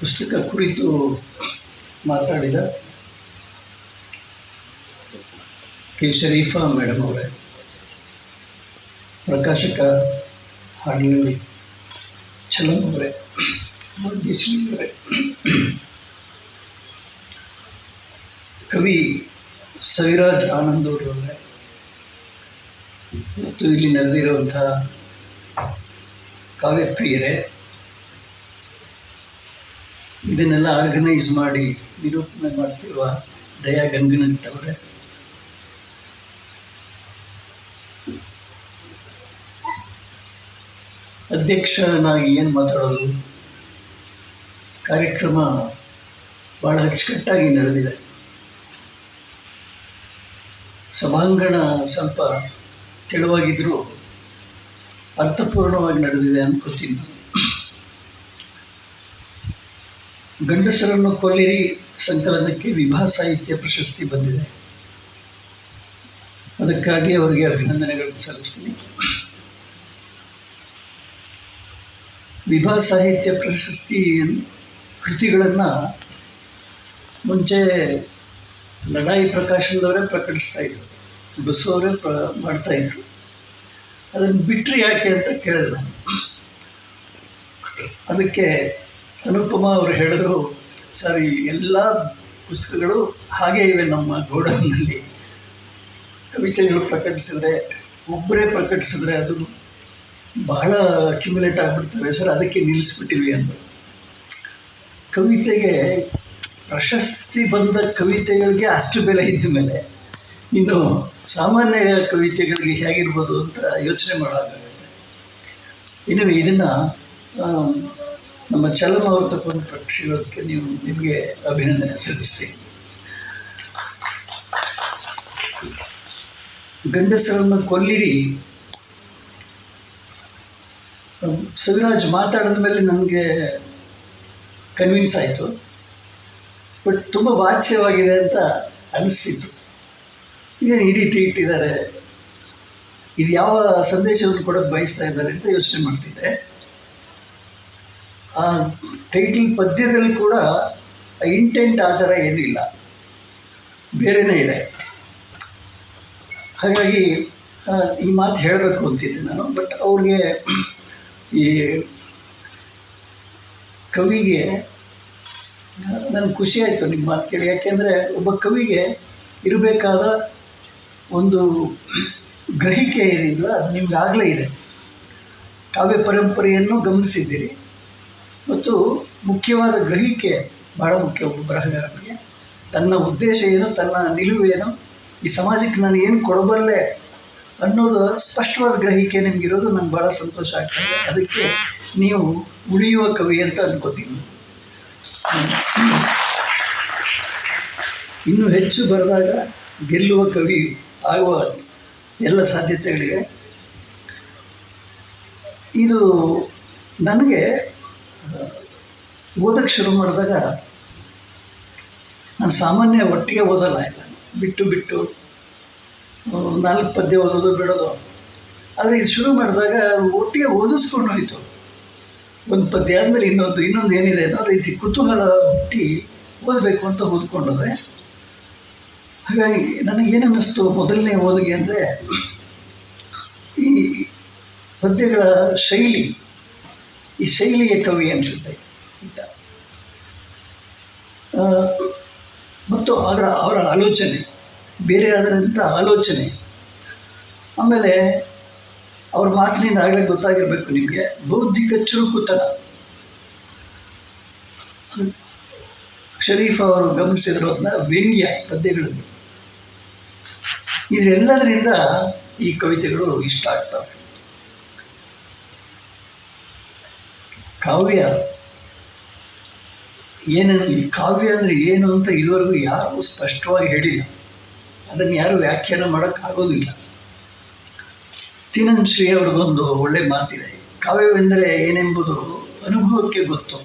ಪುಸ್ತಕ ಕುರಿತು ಮಾತಾಡಿದ ಕೆ ಶರೀಫಾ ಮೇಡಮ್ ಅವರೇ. ಪ್ರಕಾಶಕ ಹಾಡಿನಲ್ಲಿ ಚಲನ್ ಅವರೇ. ಅವರೇ. ಕವಿ ಸವಿರಾಜ್ ಆನಂದ್ ಅವರವರೇ ಮತ್ತು ಇಲ್ಲಿ ಕಾವ್ಯ ಕಾವ್ಯಪ್ರಿಯರೇ. ಇದನ್ನೆಲ್ಲ ಆರ್ಗನೈಸ್ ಮಾಡಿ ನಿರೂಪಣೆ ಮಾಡ್ತಿರುವ ದಯಾ ಗಂಗನಂತವರೇ ಅಧ್ಯಕ್ಷನಾಗಿ ಏನು ಮಾತಾಡೋದು? ಕಾರ್ಯಕ್ರಮ ಭಾಳ ಅಚ್ಚುಕಟ್ಟಾಗಿ ನಡೆದಿದೆ. ಸಭಾಂಗಣ ಸ್ವಲ್ಪ ತೆಳುವಾಗಿದ್ದರೂ ಅರ್ಥಪೂರ್ಣವಾಗಿ ನಡೆದಿದೆ ಅಂದ್ಕೊಳ್ತೀನಿ ನಾನು. ಗಂಡಸರನ್ನು ಕೊಲ್ಲಿರಿ ಸಂಕಲನಕ್ಕೆ ವಿಭಾ ಸಾಹಿತ್ಯ ಪ್ರಶಸ್ತಿ ಬಂದಿದೆ. ಅದಕ್ಕಾಗಿ ಅವರಿಗೆ ಅಭಿನಂದನೆಗಳನ್ನು ಸಲ್ಲಿಸ್ತೀನಿ. ವಿಭಾ ಸಾಹಿತ್ಯ ಪ್ರಶಸ್ತಿ ಕೃತಿಗಳನ್ನು ಮುಂಚೆ ಲಡಾಯಿ ಪ್ರಕಾಶನದವರೇ ಪ್ರಕಟಿಸ್ತಾ ಇದ್ರು. ಬಸವರೇ ಪ್ರ ಮಾಡ್ತಾ ಇದ್ರು. ಅದನ್ನು ಬಿಟ್ಟರೆ ಯಾಕೆ ಅಂತ ಕೇಳಿದೆ ಅದಕ್ಕೆ ಅನುಪಮ ಅವರು ಹೇಳಿದ್ರು, ಸರ್, ಈ ಎಲ್ಲ ಪುಸ್ತಕಗಳು ಹಾಗೇ ಇವೆ ನಮ್ಮ ಗೋಡೌನ್ನಲ್ಲಿ. ಕವಿತೆಗಳು ಪ್ರಕಟಿಸಿದ್ರೆ, ಒಬ್ಬರೇ ಪ್ರಕಟಿಸಿದ್ರೆ ಅದು ಬಹಳ ಅಕ್ಯುಮುಲೇಟ್ ಆಗಿಬಿಡ್ತವೆ. ಸರ್, ಅದಕ್ಕೆ ನಿಲ್ಲಿಸ್ಬಿಟ್ಟಿವಿ ಅಂದರು ಕವಿತೆಗೆ ಪ್ರಶಸ್ತಿ ಬಂದ ಕವಿತೆಗಳಿಗೆ ಅಷ್ಟು ಬೆಲೆ ಇದ್ದ ಮೇಲೆ ಇನ್ನು ಸಾಮಾನ್ಯ ಕವಿತೆಗಳಿಗೆ ಹೇಗಿರ್ಬೋದು ಅಂತ ಯೋಚನೆ ಮಾಡೋಕ್ಕಾಗುತ್ತೆ ಇನ್ನು ಇದನ್ನು ನಮ್ಮ ಚಲನ ಅವರು ತಗೊಂಡು ಪ್ರಕಟಿಸಿರೋದಕ್ಕೆ ನೀವು ನಿಮಗೆ ಅಭಿನಂದನೆ ಸಲ್ಲಿಸ್ತೀನಿ. ಗಂಡಸರನ್ನು ಕೊಲ್ಲಿರಿ. ಸವಿರಾಜ್ ಮಾತಾಡಿದ ಮೇಲೆ ನನಗೆ ಕನ್ವಿನ್ಸ್ ಆಯಿತು. ಬಟ್ ತುಂಬ ವಾಚ್ಯವಾಗಿದೆ ಅಂತ ಅನಿಸ್ತಿತ್ತು. ಏನು ಈ ರೀತಿ ಇಟ್ಟಿದ್ದಾರೆ ಇದು ಯಾವ ಸಂದೇಶವನ್ನು ಕೊಡೋಕ್ಕೆ ಬಯಸ್ತಾ ಇದ್ದಾರೆ ಅಂತ ಯೋಚನೆ ಮಾಡ್ತಿದ್ದೆ. ಆ ಟೈಟಲ್ ಪದ್ಯದಲ್ಲಿ ಕೂಡ ಇಂಟೆಂಟ್ ಆ ಥರ ಏನಿಲ್ಲ. ಬೇರೆಯೇ ಇದೆ. ಹಾಗಾಗಿ ಈ ಮಾತು ಹೇಳಬೇಕು ಅಂತಿದ್ದೆ ನಾನು ಬಟ್ ಅವ್ರಿಗೆ ಈ ಕವಿಗೆ, ನನಗೆ ಖುಷಿ ಆಯಿತು ನಿಮ್ಮ ಮಾತು ಕೇಳಿ. ಯಾಕೆಂದರೆ ಒಬ್ಬ ಕವಿಗೆ ಇರಬೇಕಾದ ಒಂದು ಗ್ರಹಿಕೆ ಏನಿಲ್ಲ ಅದು ನಿಮ್ಗೆ ಆಗಲೇ ಇದೆ. ಕಾವ್ಯ ಪರಂಪರೆಯನ್ನು ಗಮನಿಸಿದ್ದೀರಿ. ಮತ್ತು ಮುಖ್ಯವಾದ ಗ್ರಹಿಕೆ ಬಹಳ ಮುಖ್ಯ ಒಬ್ಬ ಬರಹಗಾರನಿಗೆ ತನ್ನ ಉದ್ದೇಶ ಏನು, ತನ್ನ ನಿಲುವೇನು ಈ ಸಮಾಜಕ್ಕೆ ನಾನು ಏನು ಕೊಡಬಲ್ಲೆ ಅನ್ನೋದು ಸ್ಪಷ್ಟವಾದ ಗ್ರಹಿಕೆ ನಿಮಗಿರೋದು ನಂಗೆ ಭಾಳ ಸಂತೋಷ ಆಗ್ತದೆ. ಅದಕ್ಕೆ ನೀವು ಉಳಿಯುವ ಕವಿ ಅಂತ ಅನ್ಕೋತೀನಿ. ಇನ್ನೂ ಹೆಚ್ಚು ಬರೆದಾಗ ಗೆಲ್ಲುವ ಕವಿ ಆಗುವ ಎಲ್ಲ ಸಾಧ್ಯತೆಗಳಿವೆ. ಇದು ನನಗೆ ಓದಕ್ಕೆ ಶುರು ಮಾಡಿದಾಗ ನಾನು ಸಾಮಾನ್ಯ ಒಟ್ಟಿಗೆ ಓದಲ್ಲ ಇಲ್ಲ ಬಿಟ್ಟು ಬಿಟ್ಟು ನಾಲ್ಕು ಪದ್ಯ ಓದೋದು, ಬಿಡೋದು. ಆದರೆ ಇದು ಶುರು ಮಾಡಿದಾಗ ಒಟ್ಟಿಗೆ ಓದಿಸ್ಕೊಂಡು ಹೋಯಿತು. ಒಂದು ಪದ್ಯ ಆದಮೇಲೆ ಇನ್ನೊಂದು ಇನ್ನೊಂದು ಏನಿದೆ ಅನ್ನೋ ರೀತಿ ಕುತೂಹಲ ಹುಟ್ಟಿ ಓದಬೇಕು ಅಂತ ಓದ್ಕೊಂಡೋದೆ ಹಾಗಾಗಿ ನನಗೇನು ಅನ್ನಿಸ್ತು ಮೊದಲನೇ ಓದಿಗೆ ಅಂದರೆ ಈ ಪದ್ಯಗಳ ಶೈಲಿ ಈ ಶೈಲಿಯ ಕವಿ ಅನಿಸುತ್ತೆ ಅಂತ. ಮತ್ತು ಅದರ ಅವರ ಆಲೋಚನೆ, ಬೇರೆ ಆದರಂಥ ಆಲೋಚನೆ. ಆಮೇಲೆ ಅವ್ರ ಮಾತಿನಿಂದ ಆಗಲೇ ಗೊತ್ತಾಗಿರಬೇಕು ನಿಮಗೆ, ಬೌದ್ಧಿಕ ಚುರುಕುತನ. ಶರೀಫ್ ಅವರು ಗಮನಿಸಿರೋದನ್ನ ವ್ಯಂಗ್ಯ ಪದ್ಯಗಳಲ್ಲಿ. ಇದೆಲ್ಲದರಿಂದ ಈ ಕವಿತೆಗಳು ಇಷ್ಟ ಆಗ್ತವೆ. ಕಾವ್ಯ ಏನೇನು ಈ ಕಾವ್ಯ ಅಂದರೆ ಏನು ಅಂತ ಇದುವರೆಗೂ ಯಾರೂ ಸ್ಪಷ್ಟವಾಗಿ ಹೇಳಿಲ್ಲ. ಅದನ್ನು ಯಾರು ವ್ಯಾಖ್ಯಾನ ಮಾಡೋಕ್ಕಾಗೋದಿಲ್ಲ ತೀನಂ ಶ್ರೀ ಅವ್ರಿಗೊಂದು ಒಳ್ಳೆ ಮಾತಿದೆ. ಕಾವ್ಯವೆಂದರೆ ಏನೆಂಬುದು ಅನುಭವಕ್ಕೆ ಗೊತ್ತು.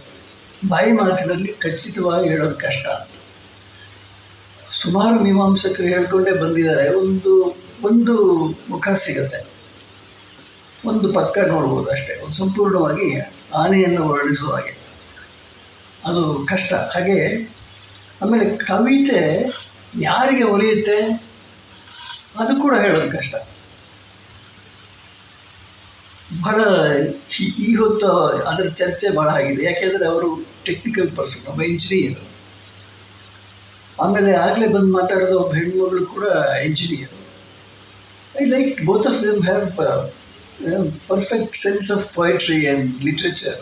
ಬಾಯಿ ಮಾತಿನಲ್ಲಿ ಖಚಿತವಾಗಿ ಹೇಳೋದು ಕಷ್ಟ. ಸುಮಾರು ಮೀಮಾಂಸಕರು ಹೇಳ್ಕೊಂಡೇ ಬಂದಿದ್ದಾರೆ. ಒಂದು ಒಂದು ಮುಖ ಸಿಗತ್ತೆ. ಒಂದು ಪಕ್ಕ ನೋಡ್ಬೋದು ಅಷ್ಟೇ, ಒಂದು ಸಂಪೂರ್ಣವಾಗಿ ಆನೆಯನ್ನು ವರ್ಣಿಸುವ ಹಾಗೆ. ಅದು ಕಷ್ಟ. ಹಾಗೆ ಆಮೇಲೆ ಕವಿತೆ ಯಾರಿಗೆ ಒಲಿಯುತ್ತೆ? ಅದು ಕೂಡ ಹೇಳೋದು ಕಷ್ಟ. ಬಹಳ ಈ- ಹೊತ್ತು ಅದರ ಚರ್ಚೆ ಬಹಳ ಆಗಿದೆ. ಯಾಕೆಂದರೆ ಅವರು ಟೆಕ್ನಿಕಲ್ ಪರ್ಸನ್ ಒಬ್ಬ ಇಂಜಿನಿಯರ್ ಆಮೇಲೆ ಆಗಲೇ ಬಂದು ಮಾತಾಡೋದು ಒಬ್ಬ ಹೆಣ್ಮಗಳು ಕೂಡ engineer I like both of them have perfect sense of poetry and literature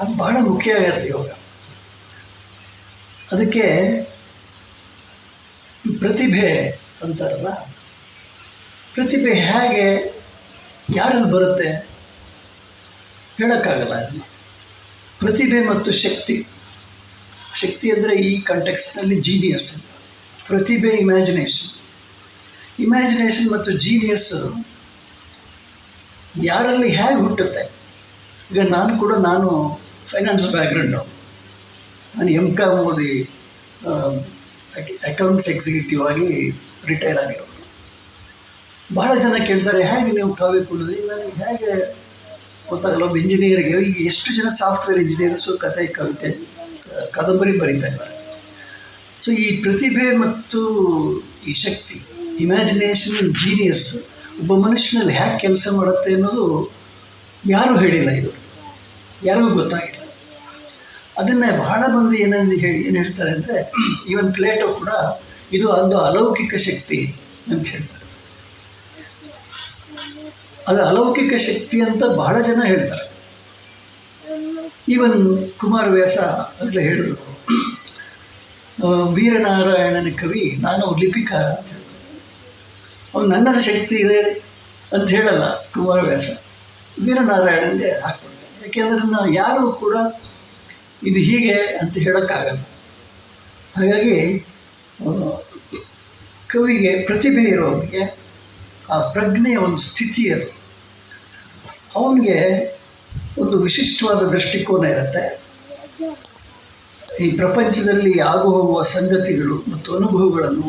ಅದು ಬಹಳ ಮುಖ್ಯ ಆಗತ್ತೆ ಇವಾಗ. ಅದಕ್ಕೆ ಪ್ರತಿಭೆ ಅಂತಾರಲ್ಲ, ಪ್ರತಿಭೆ ಹೇಗೆ, ಯಾರಲ್ಲಿ ಬರುತ್ತೆ ಹೇಳೋಕ್ಕಾಗಲ್ಲ ಅದನ್ನ ಪ್ರತಿಭೆ ಮತ್ತು ಶಕ್ತಿ. ಶಕ್ತಿ ಅಂದರೆ ಈ ಕಂಟೆಕ್ಸ್ನಲ್ಲಿ ಜೀನಿಯಸ್ ಪ್ರತಿಭೆ ಇಮ್ಯಾಜಿನೇಷನ್ ಇಮ್ಯಾಜಿನೇಷನ್ ಮತ್ತು ಜೀನಿಯಸ್ ಯಾರಲ್ಲಿ ಹೇಗೆ ಹುಟ್ಟುತ್ತೆ? ಈಗ ನಾನು ಕೂಡ ನಾನು ಫೈನಾನ್ಸ್ ಬ್ಯಾಕ್ಗ್ರೌಂಡು ನಾನು ಎಂ ಕಾಮ್ ಓದಿ ಅಕೌಂಟ್ಸ್ ಎಕ್ಸಿಕ್ಯೂಟಿವ್ ಆಗಿ ರಿಟೈರ್ ಆಗಿರೋದು. ಬಹಳ ಜನ ಕೇಳ್ತಾರೆ, ಹೇಗೆ ನೀವು ಕಾವ್ಯ ಕುಡಿದ್ರಿ ನನಗೆ ಹೇಗೆ ಗೊತ್ತಾಗಲ್ಲ, ಒಬ್ಬ ಇಂಜಿನಿಯರ್ಗೆ ಈಗ ಎಷ್ಟು ಜನ ಸಾಫ್ಟ್ವೇರ್ ಇಂಜಿನಿಯರ್ಸು ಕತೆ ಕವಿತೆ ಕಾದಂಬರಿ ಬರೀತಾ ಇದ್ದಾರೆ. ಸೊ ಈ ಪ್ರತಿಭೆ ಮತ್ತು ಈ ಶಕ್ತಿ ಇಮ್ಯಾಜಿನೇಷನ್ ಜೀನಿಯಸ್ ಒಬ್ಬ ಮನುಷ್ಯನಲ್ಲಿ ಹ್ಯಾಕ್ ಕೆಲಸ ಮಾಡುತ್ತೆ ಅನ್ನೋದು ಯಾರೂ ಹೇಳಿಲ್ಲ ಇದು. ಯಾರಿಗೂ ಗೊತ್ತಾಗಿಲ್ಲ. ಅದನ್ನೇ ಬಹಳ ಮಂದಿ ಏನಂದು ಹೇಳಿ ಏನು ಹೇಳ್ತಾರೆ ಅಂದರೆ, ಈವನ್ ಪ್ಲೇಟೋ ಕೂಡ ಇದು ಒಂದು ಅಲೌಕಿಕ ಶಕ್ತಿ ಅಂತ ಹೇಳ್ತಾರೆ. ಅದು ಅಲೌಕಿಕ ಶಕ್ತಿ ಅಂತ ಬಹಳ ಜನ ಹೇಳ್ತಾರೆ. ಈವನ್ ಕುಮಾರವ್ಯಾಸ ಆಗಲೇ ಹೇಳಿದ್ರು ವೀರನಾರಾಯಣನ ಕವಿ, ನಾನು ಲಿಪಿಕಾರ ಅಂತ ಅವ್ನು ನನ್ನಲ್ಲಿ ಶಕ್ತಿ ಇದೆ ಅಂತ ಹೇಳಲ್ಲ ಕುಮಾರವ್ಯಾಸ. ವೀರನಾರಾಯಣನಿಗೆ ಹಾಕ್ಬಿಡ್ತಾನೆ ಯಾಕೆಂದ್ರೆ ನಾನು ಯಾರೂ ಕೂಡ ಇದು ಹೀಗೆ ಅಂತ ಹೇಳೋಕ್ಕಾಗಲ್ಲ. ಹಾಗಾಗಿ ಕವಿಗೆ ಪ್ರತಿಭೆ ಇರೋವನಿಗೆ ಆ ಪ್ರಜ್ಞೆಯ ಒಂದು ಸ್ಥಿತಿ ಅದು. ಅವನಿಗೆ ಒಂದು ವಿಶಿಷ್ಟವಾದ ದೃಷ್ಟಿಕೋನ ಇರುತ್ತೆ. ಈ ಪ್ರಪಂಚದಲ್ಲಿ ಆಗು ಹೋಗುವ ಸಂಗತಿಗಳು ಮತ್ತು ಅನುಭವಗಳನ್ನು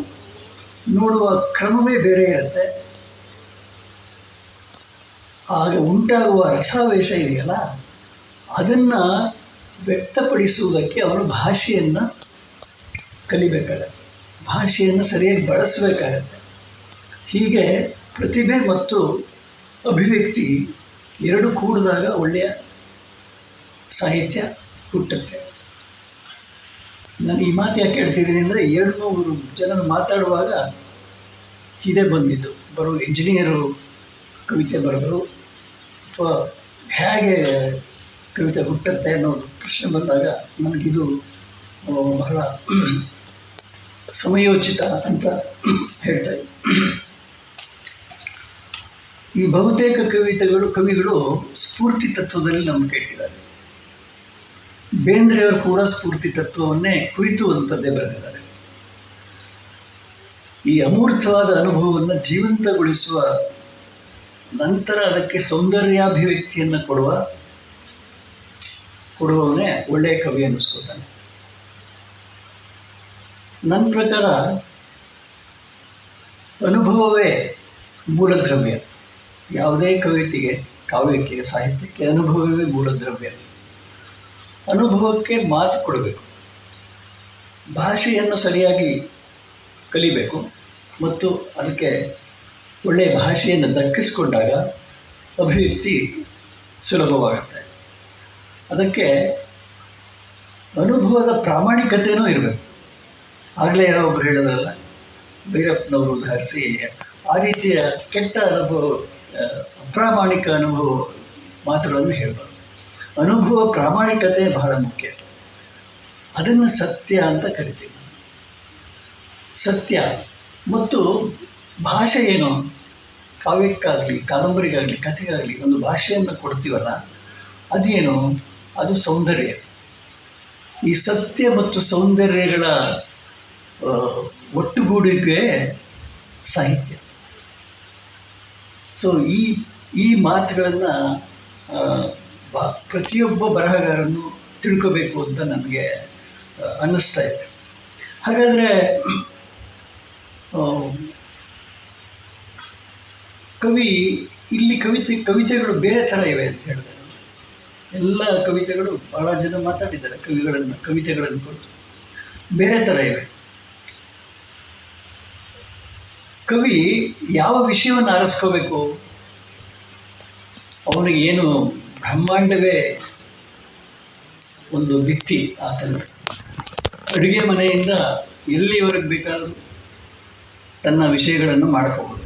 ನೋಡುವ ಕ್ರಮವೇ ಬೇರೆ ಇರುತ್ತೆ. ಆಗ ಉಂಟಾಗುವ ರಸಾವೇಶ ಇದೆಯಲ್ಲ, ಅದನ್ನು ವ್ಯಕ್ತಪಡಿಸುವುದಕ್ಕೆ ಅವರು ಭಾಷೆಯನ್ನು ಕಲಿಬೇಕಾಗತ್ತೆ. ಭಾಷೆಯನ್ನು ಸರಿಯಾಗಿ ಬಳಸಬೇಕಾಗತ್ತೆ. ಹೀಗೆ ಪ್ರತಿಭೆ ಮತ್ತು ಅಭಿವ್ಯಕ್ತಿ ಎರಡು ಕೂಡಿದಾಗ ಒಳ್ಳೆಯ ಸಾಹಿತ್ಯ ಹುಟ್ಟುತ್ತೆ. ನಾನು ಈ ಮಾತು ಯಾಕೆ ಹೇಳ್ತಿದ್ದೀನಿ ಅಂದರೆ ಎರಡು ನೂರು ಜನ ಮಾತಾಡುವಾಗ ಇದೇ ಬಂದಿದ್ದು. ಬರೋ ಇಂಜಿನಿಯರು ಕವಿತೆ ಬರೆದರು, ಅಥವಾ ಹೇಗೆ ಕವಿತೆ ಹುಟ್ಟುತ್ತೆ ಅನ್ನೋ ಪ್ರಶ್ನೆ ಬಂದಾಗ ನನಗಿದು ಬಹಳ ಸಮಯೋಚಿತ ಅಂತ ಹೇಳ್ತಾ ಈ ಬಹುತೇಕ ಕವಿತೆಗಳು, ಕವಿಗಳು ಸ್ಫೂರ್ತಿ ತತ್ವದಲ್ಲಿ ನಮ್ಗೆ ಇಟ್ಟಿದ್ದಾರೆ. ಬೇಂದ್ರೆಯವರು ಕೂಡ ಸ್ಫೂರ್ತಿ ತತ್ವವನ್ನೇ ಕುರಿತು ಒಂದು ಪದ್ಯ ಬರೆದಿದ್ದಾರೆ. ಈ ಅಮೂರ್ತವಾದ ಅನುಭವವನ್ನು ಜೀವಂತಗೊಳಿಸುವ ನಂತರ ಅದಕ್ಕೆ ಸೌಂದರ್ಯಾಭಿವ್ಯಕ್ತಿಯನ್ನು ಕೊಡುವ, ಕೊಡುವವನೇ ಒಳ್ಳೆಯ ಕವಿ ಅನ್ನಿಸ್ಕೋತಾನೆ ನನ್ನ ಪ್ರಕಾರ ಅನುಭವವೇ ಮೂಲದ್ರವ್ಯ. ಯಾವುದೇ ಕವಿತೆಗೆ, ಕಾವ್ಯಕ್ಕೆ, ಸಾಹಿತ್ಯಕ್ಕೆ ಅನುಭವವೇ ಮೂಲದ್ರವ್ಯ. ಅನುಭವಕ್ಕೆ ಮಾತು ಕೊಡಬೇಕು. ಭಾಷೆಯನ್ನು ಸರಿಯಾಗಿ ಕಲಿಬೇಕು ಮತ್ತು ಅದಕ್ಕೆ ಒಳ್ಳೆಯ ಭಾಷೆಯನ್ನು ದಕ್ಕಿಸಿಕೊಂಡಾಗ ಅಭಿವ್ಯಕ್ತಿ ಸುಲಭವಾಗುತ್ತೆ. ಅದಕ್ಕೆ ಅನುಭವದ ಪ್ರಾಮಾಣಿಕತೆಯೂ ಇರಬೇಕು. ಆಗಲೇ ಯಾರೋ ಒಬ್ರು ಹೇಳೋದಲ್ಲ ಭೈರಪ್ಪನವರು ಉದಾಹರಿಸಿ, ಆ ರೀತಿಯ ಕೆಟ್ಟ ಅನುಭವ, ಅಪ್ರಾಮಾಣಿಕ ಅನುಭವ ಮಾತುಗಳನ್ನು ಹೇಳಬಾರ್ದು. ಅನುಭವ ಪ್ರಾಮಾಣಿಕತೆ ಬಹಳ ಮುಖ್ಯ. ಅದನ್ನು ಸತ್ಯ ಅಂತ ಕರಿತೀವಿ. ಸತ್ಯ ಮತ್ತು ಭಾಷೆ ಏನು? ಕಾವ್ಯಕ್ಕಾಗಲಿ, ಕಾದಂಬರಿಗಾಗಲಿ, ಕಥೆಗಾಗಲಿ ಒಂದು ಭಾಷೆಯನ್ನು ಕೊಡ್ತೀವಲ್ಲ ಅದೇನು ಅದು ಸೌಂದರ್ಯ. ಈ ಸತ್ಯ ಮತ್ತು ಸೌಂದರ್ಯಗಳ ಒಟ್ಟುಗೂಡಿಕೆ ಸಾಹಿತ್ಯ. ಸೊ ಈ ಈ ಮಾತುಗಳನ್ನು ಪ್ರತಿಯೊಬ್ಬ ಬರಹಗಾರನು ತಿಳ್ಕೋಬೇಕು ಅಂತ ನನಗೆ ಅನ್ನಿಸ್ತಾ ಇದೆ. ಹಾಗಾದರೆ ಕವಿ, ಇಲ್ಲಿ ಕವಿತೆ, ಕವಿತೆಗಳು ಬೇರೆ ಥರ ಇವೆ ಅಂತ ಹೇಳಿದೆ ಎಲ್ಲ ಕವಿತೆಗಳು ಭಾಳ ಜನ ಮಾತಾಡಿದ್ದಾರೆ, ಕವಿಗಳನ್ನು, ಕವಿತೆಗಳನ್ನು ಕುರಿತು. ಬೇರೆ ಥರ ಇವೆ. ಕವಿ ಯಾವ ವಿಷಯವನ್ನು ಆರಿಸ್ಕೋಬೇಕು? ಅವನಿಗೆ ಏನು ಬ್ರಹ್ಮಾಂಡವೇ ಒಂದು ಭಿತ್ತಿ ಆತನ. ಅಡುಗೆ ಮನೆಯಿಂದ ಎಲ್ಲಿವರೆಗೆ ಬೇಕಾದರೂ ತನ್ನ ವಿಷಯಗಳನ್ನು ಮಾಡ್ಕೋಬೋದು.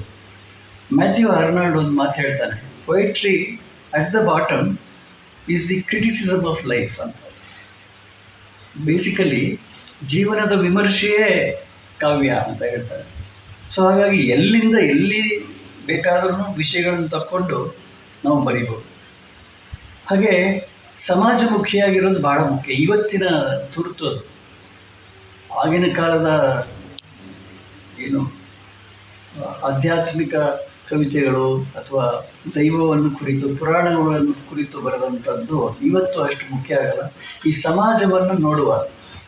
ಮ್ಯಾಥ್ಯೂ ಅರ್ನಾಲ್ಡ್ ಒಂದು ಮಾತು ಹೇಳ್ತಾನೆ poetry at the bottom is the criticism of life ಅಂತ. ಬೇಸಿಕಲಿ ಜೀವನದ ವಿಮರ್ಶೆಯೇ ಕಾವ್ಯ ಅಂತ ಹೇಳ್ತಾರೆ. ಸೊ ಹಾಗಾಗಿ ಎಲ್ಲಿಂದ ಎಲ್ಲಿ ಬೇಕಾದ್ರೂ ವಿಷಯಗಳನ್ನು ತಕ್ಕೊಂಡು ನಾವು ಬರಿಬೋದು. ಹಾಗೆ ಸಮಾಜಮುಖಿಯಾಗಿರೋದು ಭಾಳ ಮುಖ್ಯ. ಇವತ್ತಿನ ತುರ್ತು ಅದು. ಆಗಿನ ಕಾಲದ ಏನು, ಆಧ್ಯಾತ್ಮಿಕ ಕವಿತೆಗಳು ಅಥವಾ ದೈವವನ್ನು ಕುರಿತು, ಪುರಾಣಗಳನ್ನು ಕುರಿತು ಬರೆದಂಥದ್ದು ಇವತ್ತು ಅಷ್ಟು ಮುಖ್ಯ ಆಗಲ್ಲ. ಈ ಸಮಾಜವನ್ನು ನೋಡುವ,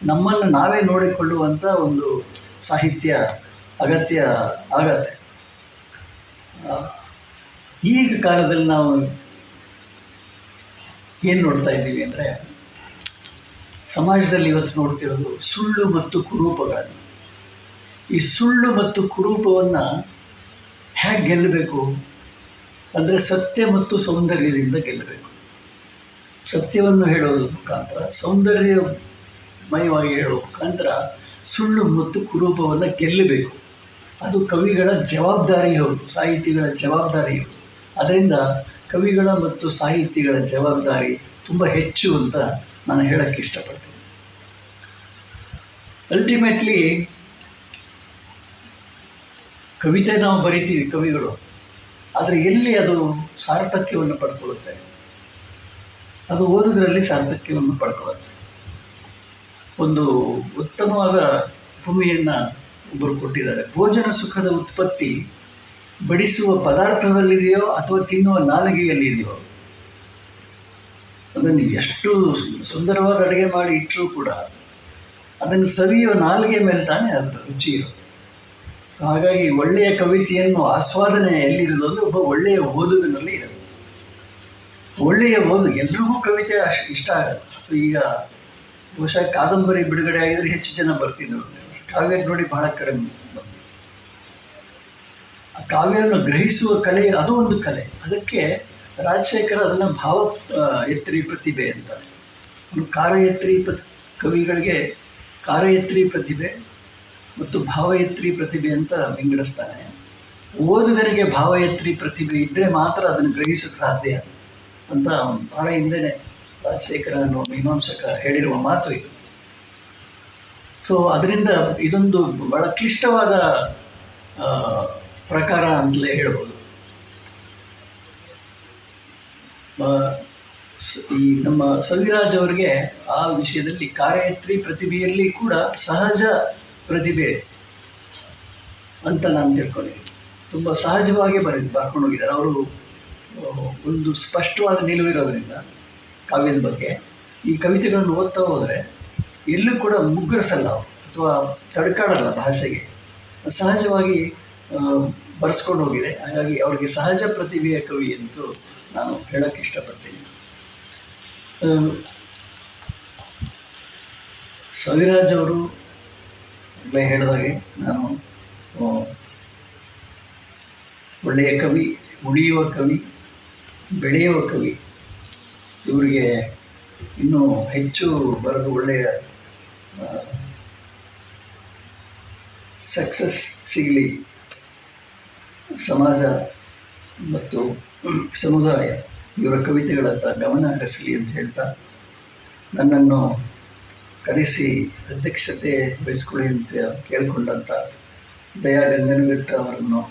ನಮ್ಮನ್ನು ನಾವೇ ನೋಡಿಕೊಳ್ಳುವಂಥ ಒಂದು ಸಾಹಿತ್ಯ ಅಗತ್ಯ ಆಗತ್ತೆ. ಈಗ ಕಾಲದಲ್ಲಿ ನಾವು ಏನು ನೋಡ್ತಾ ಇದ್ದೀವಿ ಅಂದರೆ ಸಮಾಜದಲ್ಲಿ ಇವತ್ತು ನೋಡ್ತಿರೋದು ಸುಳ್ಳು ಮತ್ತು ಕುರೂಪಗಳನ್ನು. ಈ ಸುಳ್ಳು ಮತ್ತು ಕುರೂಪವನ್ನು ಹೇಗೆ ಗೆಲ್ಲಬೇಕು? ಅಂದರೆ ಸತ್ಯ ಮತ್ತು ಸೌಂದರ್ಯದಿಂದ ಗೆಲ್ಲಬೇಕು. ಸತ್ಯವನ್ನು ಹೇಳೋದ್ರ ಮುಖಾಂತರ ಸೌಂದರ್ಯಮಯವಾಗಿ ಹೇಳೋ ಮುಖಾಂತರ ಸುಳ್ಳು ಮತ್ತು ಕುರೂಪವನ್ನು ಗೆಲ್ಲಬೇಕು. ಅದು ಕವಿಗಳ ಜವಾಬ್ದಾರಿ ಹೌದು, ಸಾಹಿತಿಗಳ ಜವಾಬ್ದಾರಿ ಹೌದು. ಅದರಿಂದ ಕವಿಗಳ ಮತ್ತು ಸಾಹಿತಿಗಳ ಜವಾಬ್ದಾರಿ ತುಂಬ ಹೆಚ್ಚು ಅಂತ ನಾನು ಹೇಳಕ್ಕೆ ಇಷ್ಟಪಡ್ತೀನಿ. ಅಲ್ಟಿಮೇಟ್ಲಿ ಕವಿತೆ ನಾವು ಬರಿತೀವಿ ಕವಿಗಳು, ಆದರೆ ಎಲ್ಲಿ ಅದು ಸಾರ್ಥಕ್ಯವನ್ನು ಪಡ್ಕೊಳ್ಳುತ್ತೆ? ಅದು ಓದುಗರಲ್ಲಿ ಸಾರ್ಥಕ್ಯವನ್ನು ಪಡ್ಕೊಳ್ಳುತ್ತೆ. ಒಂದು ಉತ್ತಮವಾದ ಭೂಮಿಯನ್ನು ಒಬ್ಬರು ಕೊಟ್ಟಿದ್ದಾರೆ. ಭೋಜನ ಸುಖದ ಉತ್ಪತ್ತಿ ಬಡಿಸುವ ಪದಾರ್ಥದಲ್ಲಿದೆಯೋ ಅಥವಾ ತಿನ್ನುವ ನಾಲಿಗೆಯಲ್ಲಿದೆಯೋ, ಅದನ್ನು ಎಷ್ಟು ಸುಂದರವಾದ ಅಡುಗೆ ಮಾಡಿ ಇಟ್ಟರೂ ಕೂಡ ಅದನ್ನು ಸವಿಯೋ ನಾಲಿಗೆ ಮೇಲೆ ತಾನೇ ಅದರ ರುಚಿ ಇರೋದು ಸೊ ಹಾಗಾಗಿ ಒಳ್ಳೆಯ ಕವಿತೆಯನ್ನು ಆಸ್ವಾದನೆ ಎಲ್ಲಿರೋದು ಅಂದರೆ ಒಬ್ಬ ಒಳ್ಳೆಯ ಓದುಗನಲ್ಲಿ ಇರೋದು ಒಳ್ಳೆಯ ಓದು, ಎಲ್ರಿಗೂ ಕವಿತೆ ಅಷ್ಟು ಇಷ್ಟ ಆಗುತ್ತೆ ಸೊ ಈಗ ಬಹುಶಃ ಕಾದಂಬರಿ ಬಿಡುಗಡೆ ಆಗಿದ್ರೆ ಹೆಚ್ಚು ಜನ ಬರ್ತಿದ್ರು. ಕಾವ್ಯ ನೋಡಿ ಬಹಳ ಕಡಿಮೆ ಕಾವ್ಯವನ್ನು ಗ್ರಹಿಸುವ ಕಲೆ ಅದು ಒಂದು ಕಲೆ. ಅದಕ್ಕೆ ರಾಜಶೇಖರ ಅದನ್ನು ಭಾವ ಎತ್ರಿ ಪ್ರತಿಭೆ ಅಂತಾರೆ. ಒಂದು ಕಾರಯತ್ರಿ ಪ್ರ ಕವಿಗಳಿಗೆ ಕಾರಯತ್ರಿ ಪ್ರತಿಭೆ ಮತ್ತು ಭಾವಯತ್ರಿ ಪ್ರತಿಭೆ ಅಂತ ವಿಂಗಡಿಸ್ತಾನೆ. ಓದುಗರಿಗೆ ಭಾವಯತ್ರಿ ಪ್ರತಿಭೆ ಇದ್ದರೆ ಮಾತ್ರ ಅದನ್ನು ಗ್ರಹಿಸೋಕ್ಕೆ ಸಾಧ್ಯ ಅಂತ ಬಹಳ ಹಿಂದೆನೆ ರಾಜಶೇಖರ ಅನ್ನೋ ಮೀಮಾಂಸಕ ಹೇಳಿರುವ ಮಾತು ಇದು. ಸೊ ಅದರಿಂದ ಇದೊಂದು ಬಹಳ ಕ್ಲಿಷ್ಟವಾದ ಪ್ರಕಾರ ಅಂತಲೇ ಹೇಳ್ಬೋದು. ಈ ನಮ್ಮ ಸವಿರಾಜ್ ಅವರಿಗೆ ಆ ವಿಷಯದಲ್ಲಿ ಕಾರ್ಯತ್ರಿ ಪ್ರತಿಭೆಯಲ್ಲಿ ಕೂಡ ಸಹಜ ಪ್ರತಿಭೆ ಅಂತ ನಾನು ತಿಳ್ಕೊಂಡಿದ್ದೀನಿ. ತುಂಬ ಸಹಜವಾಗಿ ಬರೆದು, ಬರ್ಕೊಂಡು ಹೋಗಿದ್ದಾರೆ. ಅವರು ಒಂದು ಸ್ಪಷ್ಟವಾದ ನಿಲುವಿರೋದ್ರಿಂದ ಕಾವ್ಯದ ಬಗ್ಗೆ. ಈ ಕವಿತೆಗಳನ್ನು ಓದ್ತಾ ಹೋದರೆ ಎಲ್ಲೂ ಕೂಡ ಮುಗ್ಗರಿಸಲ್ಲ ಅಥವಾ ತಡ್ಕಾಡಲ್ಲ ಭಾಷೆಗೆ. ಸಹಜವಾಗಿ ಬರೆಸ್ಕೊಂಡು ಹೋಗಿದೆ. ಹಾಗಾಗಿ ಅವರಿಗೆ ಸಹಜ ಪ್ರತಿಭೆಯ ಕವಿ ಎಂದು ನಾನು ಹೇಳಕ್ಕೆ ಇಷ್ಟಪಡ್ತೀನಿ. ಸವಿರಾಜ್ ಅವರು ಹೇಳಿದಾಗೆ ನಾನು ಒಳ್ಳೆಯ ಕವಿ, ಉಳಿಯುವ ಕವಿ, ಬೆಳೆಯುವ ಕವಿ, ಇವರಿಗೆ ಇನ್ನೂ ಹೆಚ್ಚು ಬರೆದು ಒಳ್ಳೆಯ ಸಕ್ಸಸ್ ಸಿಗಲಿ ಸಮಾಜ ಮತ್ತು ಸಮುದಾಯ, ಇವರ ಕವಿತೆಗಳತ್ತ ಗಮನ ಹರಿಸಲಿ ಅಂತ ಹೇಳ್ತಾ ನನ್ನನ್ನು ಕರೆಸಿ ಅಧ್ಯಕ್ಷತೆ ವಹಿಸ್ಕೊಳ್ಳಿ ಅಂತ ಕೇಳಿಕೊಂಡಂಥ ದಯಾ ಗಂಗನಘಟ್ಟ ಅವರನ್ನು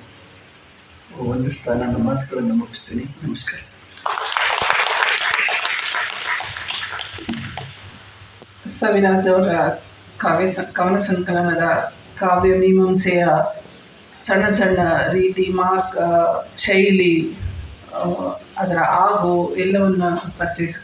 ವಂದಿಸ್ತಾ ನನ್ನ ಮಾತುಗಳನ್ನು ಮುಗಿಸ್ತೀನಿ. ನಮಸ್ಕಾರ. ಸವಿರಾಜ್ ಅವರ ಕಾವ್ಯ ಕವನ ಸಂಕಲನದ ಕಾವ್ಯ ಮೀಮಾಂಸೆಯ ಸಣ್ಣ ಸಣ್ಣ ರೀತಿ ಮಾರ್ಕ್ ಶೈಲಿ ಅದರ ಆಗು ಎಲ್ಲವನ್ನು ಪರಿಚಯಿಸಿಕೊಂಡು